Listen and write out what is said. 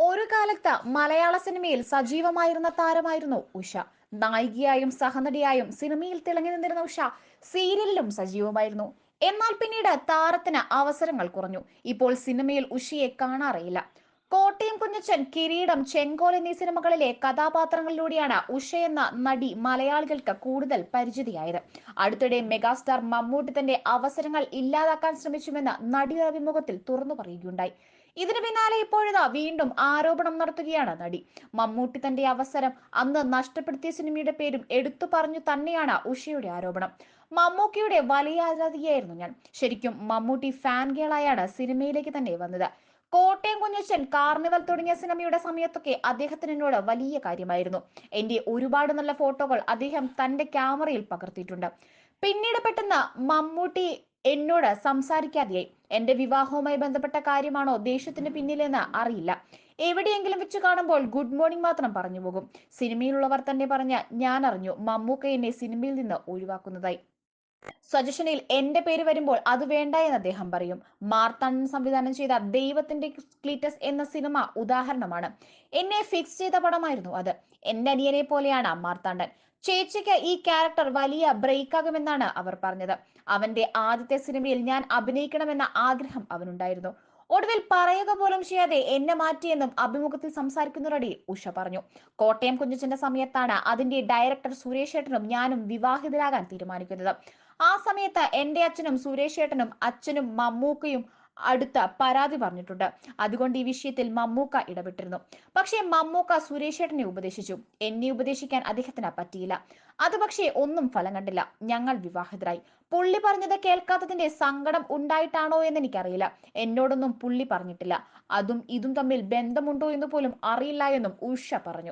ഒരു കാലത്ത് മലയാള സിനിമയിൽ സജീവമായിരുന്ന താരമായിരുന്നു ഉഷ. നായികയായും സഹനടിയായും സിനിമയിൽ തിളങ്ങി നിന്നിരുന്ന ഉഷ സീരിയലിലും സജീവമായിരുന്നു. എന്നാൽ പിന്നീട് താരത്തിന് അവസരങ്ങൾ കുറഞ്ഞു. ഇപ്പോൾ സിനിമയിൽ ഉഷയെ കാണാറേയില്ല. കോട്ടയം കുഞ്ഞച്ചൻ കിരീടം ചെങ്കോൽ എന്നീ സിനിമകളിലെ കഥാപാത്രങ്ങളിലൂടെയാണ് ഉഷ എന്ന നടി മലയാളികൾക്ക് കൂടുതൽ പരിചിതിയായത്. അടുത്തിടെ മെഗാസ്റ്റാർ മമ്മൂട്ടി തന്റെ അവസരങ്ങൾ ഇല്ലാതാക്കാൻ ശ്രമിച്ചുവെന്ന് നടിയുടെ അഭിമുഖത്തിൽ തുറന്നു പറയുകയുണ്ടായി. ഇതിന് പിന്നാലെ ഇപ്പോഴിതാ വീണ്ടും ആരോപണം നടത്തുകയാണ് നടി. മമ്മൂട്ടി തന്റെ അവസരം അന്ന് നഷ്ടപ്പെടുത്തിയ സിനിമയുടെ പേരും എടുത്തു പറഞ്ഞു തന്നെയാണ് ഉഷയുടെ ആരോപണം. മമ്മൂക്കിയുടെ വലിയ ആരാധികയായിരുന്നു ഞാൻ. ശരിക്കും മമ്മൂട്ടി ഫാൻ ഗേളായാണ് സിനിമയിലേക്ക് തന്നെ വന്നത്. കോട്ടയം കുഞ്ഞച്ചൻ കാർണിവൽ തുടങ്ങിയ സിനിമയുടെ സമയത്തൊക്കെ അദ്ദേഹത്തിന് എന്നോട് വലിയ കാര്യമായിരുന്നു. എന്റെ ഒരുപാട് നല്ല ഫോട്ടോകൾ അദ്ദേഹം തന്റെ ക്യാമറയിൽ പകർത്തിയിട്ടുണ്ട്. പിന്നീട് പെട്ടെന്ന് മമ്മൂട്ടി എന്നോട് സംസാരിക്കാതെയായി. എന്റെ വിവാഹവുമായി ബന്ധപ്പെട്ട കാര്യമാണോ ദേഷ്യത്തിന് പിന്നിലെന്ന് അറിയില്ല. എവിടെയെങ്കിലും വെച്ച് കാണുമ്പോൾ ഗുഡ് മോർണിംഗ് മാത്രം പറഞ്ഞു പോകും. സിനിമയിലുള്ളവർ തന്നെ പറഞ്ഞ ഞാൻ അറിഞ്ഞു മമ്മൂക്ക എന്നെ സിനിമയിൽ നിന്ന് ഒഴിവാക്കുന്നതായി. സജഷനിൽ എന്റെ പേര് വരുമ്പോൾ അത് വേണ്ട എന്ന് അദ്ദേഹം പറയും. മാർത്താണ്ഡൻ സംവിധാനം ചെയ്ത ദൈവത്തിന്റെ ക്ലീറ്റസ് എന്ന സിനിമ ഉദാഹരണമാണ്. എന്നെ ഫിക്സ് ചെയ്ത പടമായിരുന്നു അത്. എന്റെ അനിയനെ പോലെയാണ് മാർത്താണ്ഡൻ. ചേച്ചിക്ക് ഈ ക്യാരക്ടർ വലിയ ബ്രേക്ക് ആകുമെന്നാണ് അവർ പറഞ്ഞത്. അവന്റെ ആദ്യത്തെ സിനിമയിൽ ഞാൻ അഭിനയിക്കണമെന്ന ആഗ്രഹം അവനുണ്ടായിരുന്നു. ഒടുവിൽ പറയുക പോലും ചെയ്യാതെ എന്നെ മാറ്റിയെന്നും അഭിമുഖത്തിൽ സംസാരിക്കുന്നവരടി ഉഷ പറഞ്ഞു. കോട്ടയം കുഞ്ഞച്ചന്റെ സമയത്താണ് അതിന്റെ ഡയറക്ടർ സുരേഷ് ഏട്ടനും ഞാനും വിവാഹിതരാകാൻ തീരുമാനിക്കുന്നത്. ആ സമയത്ത് എന്റെ അച്ഛനും സുരേഷ് ഏട്ടനും അച്ഛനും മമ്മൂക്കയും അടുത്ത പരാതി പറഞ്ഞിട്ടുണ്ട്. അതുകൊണ്ട് ഈ വിഷയത്തിൽ മമ്മൂക്ക ഇടപെട്ടിരുന്നു. പക്ഷേ മമ്മൂക്ക സുരേഷ് ഏട്ടനെ ഉപദേശിച്ചു. എന്നെ ഉപദേശിക്കാൻ അദ്ദേഹത്തിന് പറ്റിയില്ല. അത് പക്ഷേ ഒന്നും ഫലം കണ്ടില്ല. ഞങ്ങൾ വിവാഹിതരായി. പുള്ളി പറഞ്ഞത് കേൾക്കാത്തതിന്റെ സങ്കടം ഉണ്ടായിട്ടാണോ എന്ന് എനിക്കറിയില്ല. എന്നോടൊന്നും പുള്ളി പറഞ്ഞിട്ടില്ല. അതും ഇതും തമ്മിൽ ബന്ധമുണ്ടോ എന്ന് പോലും അറിയില്ല എന്നും ഉഷ പറഞ്ഞു.